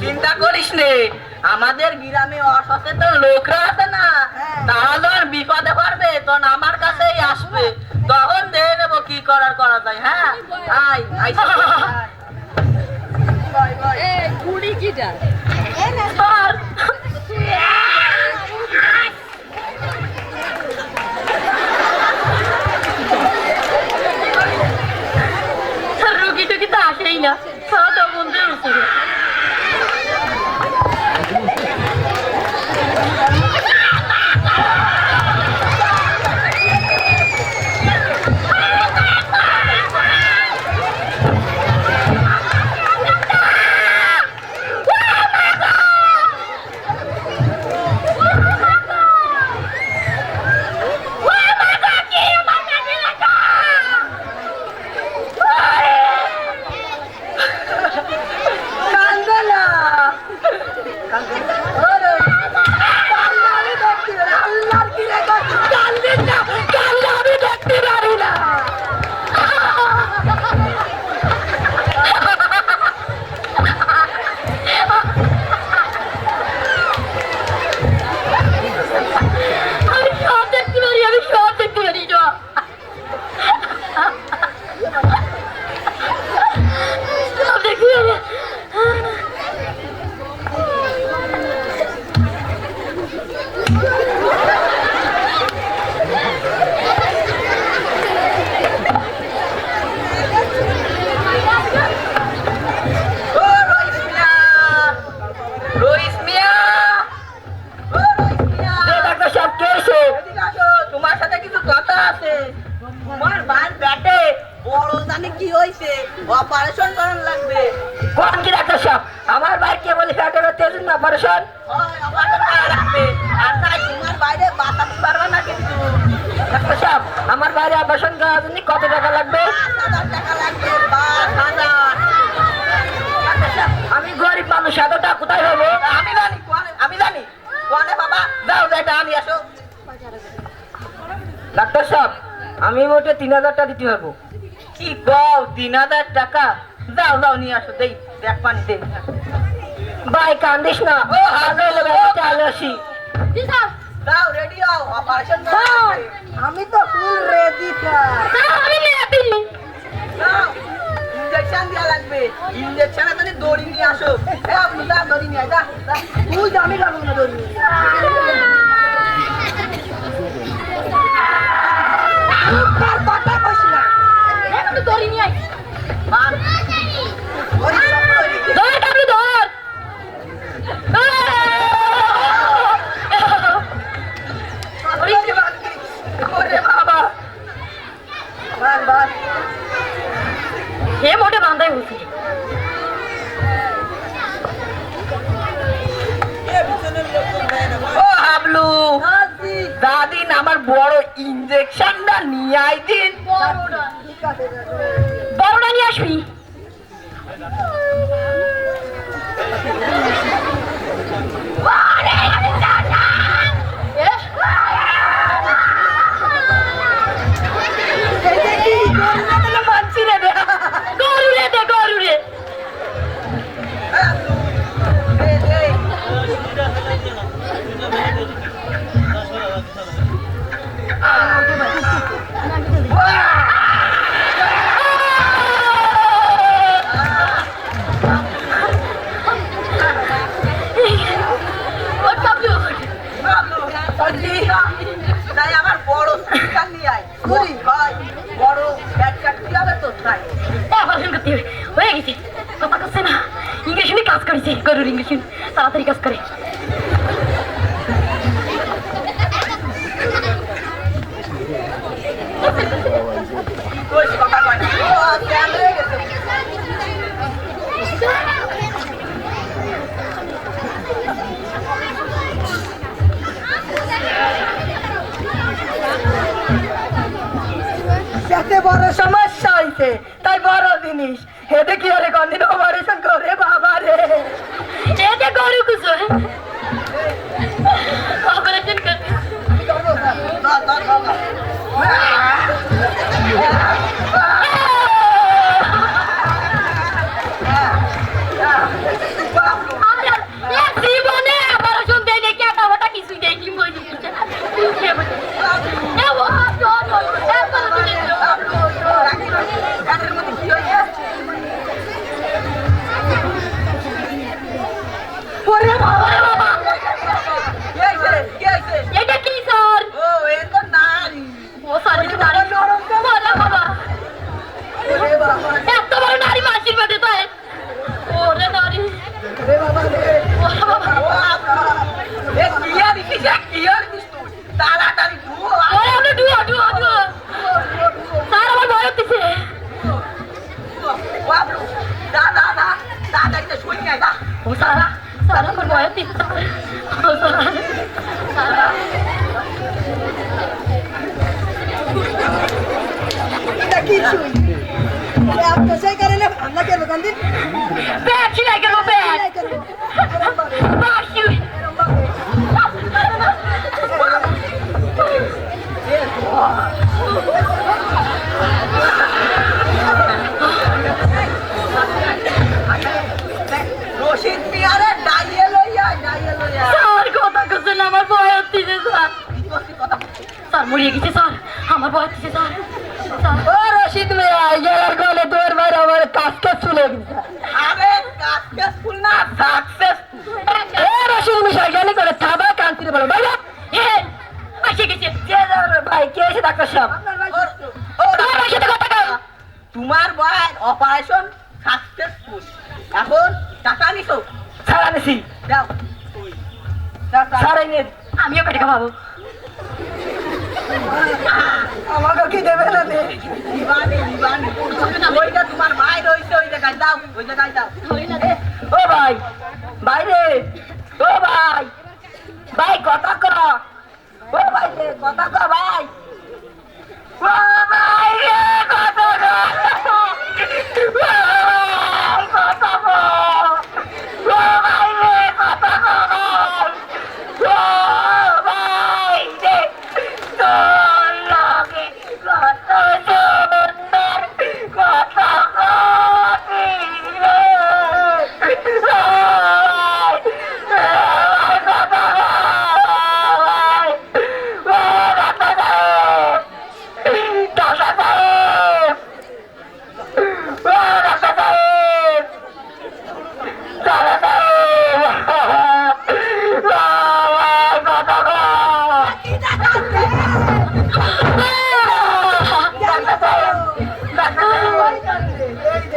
চিন্তা করিস নে আমাদের গ্রামে অসচেতন লোকরা আছে না? তাহলে আর বিপদে পারবে তখন আমার কাছেই আসবে। তখন দেখে নেব কি করার করা যায় হ্যাঁ? আই আই জানি কি হয়েছে অপারেশন করার লাগবে। কোন কি ডাক্তার সাহেব আমার ভাই কে বলে ফ্যাটের তেজুন না অপারেশন অপারেশন করা লাগবে। আর তোমার বাইরে বাঁচাতে পারবে না কিন্তু। ডাক্তার সাহেব আমার বাইরে অপারেশন করার জন্য কত টাকা লাগবে? টাকা লাগবে পাঁচ হাজার। আমি গরিব মানুষ এত টাকা কোথায় হব আমি জানি আমি জানি। কোয়ানে বাবা? যাও যাইটা আমি আসো। ডাক্তার সাহেব আমি মোটে তিন হাজার টাকা দিতে পারব। কি কও তিন হাজার টাকা যাও যাও নিয়ে আসো দেই দেখ পানি দে ভাই কান্দিস না। ও, আগে হাসো, লোক ও, চালে আসি। যাও রেডি হও অপারেশন আমি তো ফুল রেডি আমি রেডি যাও ইঞ্জেকশন দেওয়া লাগবে। ইঞ্জেকশনে তুমি দড়ি নিয়ে আসো। এ আপনি দড়ি নিয়ে যা যা। তুই জানি লাগবে না দড়ি। me. হয়ে গেছে কথা করছে না। ইংলিশ শুনে কাজ করেছে, গরুর ইংলিশ তাড়াতাড়ি কাজ করে। সমস্যা তাই বড় জিনিস। এতে কি আরে কোনদিন অপারেশন করে বাবা রে। এতে গরু কুছো অপারেশন করে। নাই, দা। ও স্যার স্যার আমার ভয় হচ্ছে ও স্যার স্যার এটা কিছুই আরে আপনি সেই কারণে আমরা কেন কান্দি ব্যাগ ছিলাই successful না, successful। ও রশিদ মিশা গেলে করে থাবা কান্তি বলো। ভাই এ আসে গেছে কে যাবে ভাই কে এসে ডাক্তার সাহেব ওর- ওর- তোমার ভাইয়ের সাথে কথা কও। তোমার বয় অপারেশন সাকসেসফুল এখন টাকা নিছো? ছাড়া নিছি। দাও। ছাড়াই নিয়ে আমিও কেটে খাব আমাকে কি দেবে না নে? দিবানি দিবানি। ওইটা তোমার ভাই রইছে ওই জায়গায় দাও ওই জায়গায় দাও। ও ভাই ভাই রে, ও ভাই ভাই কথা ক। ও ভাই রে, কথা ক ভাই। ও ভাই রে কথা ক ভাই ও ভাই রে তোর লাগে কত সুন্দর কথা কবি রে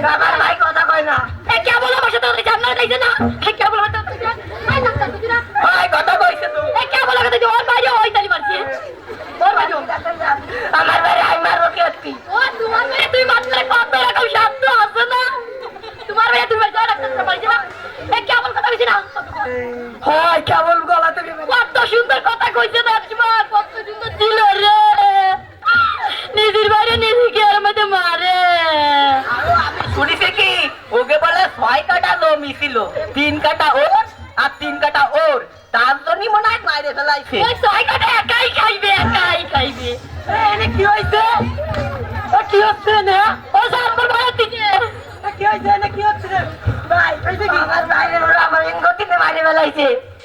বাবার ভাই কথা কয় না এ কে বলো আমার সাথে ওদের সামনে দেখছে না এ কে বলো আমার সাথে ওদের সামনে? আয় ডাক্তার বুঝি না ভাই কথা কইছে তো এ কে বলো কথা যে ওর বাইরে ওই তালি মারছে ওর বাইরে ও। আমার বাড়ি আমি মারবো কে তুই ও তোমার মেয়ে তুই মারলে কত রকম শব্দ আছে না তোমার মেয়ে তুমি যাও ডাক্তার বাড়ি যাও এ কে বল কথা বেশি না হয় কেমন গলা থেকে বের- কত সুন্দর কথা কইছে রাজকুমার কত সুন্দর ছিল রে নিজের বাইরে নিজেকে এর মধ্যে মারে আরও আমি শুনেছি কি ওকে বলে ছয় কাটা জমি ছিল তিন কাটা ওর আর তিন কাটা ওর তার জন্যই মনে হয় মাইরে ফেলাইছে ওই ছয় কাটা একাই খাইবে একাই খাইবে এনে কি হয়েছে এ কি হচ্ছে না ও সাম্বর ভাড়া দিছে এ কি হয়েছে এনে কি হচ্ছে রে? ভাই হয়েছে কি আমার বাইরে ওরা আমার ইনগতিতে মারি ফেলাইছে কি এ কেমন হবে কথা কইছে কেমন কথা কইছে আমি ব্যস্ত যা শান্তি না শেষ থেকে একজন স্বাস্থ্যকর্মী ডেকে নিয়ে ও স্যার আমার ভয় হচ্ছে ও স্যার ও মানে চলে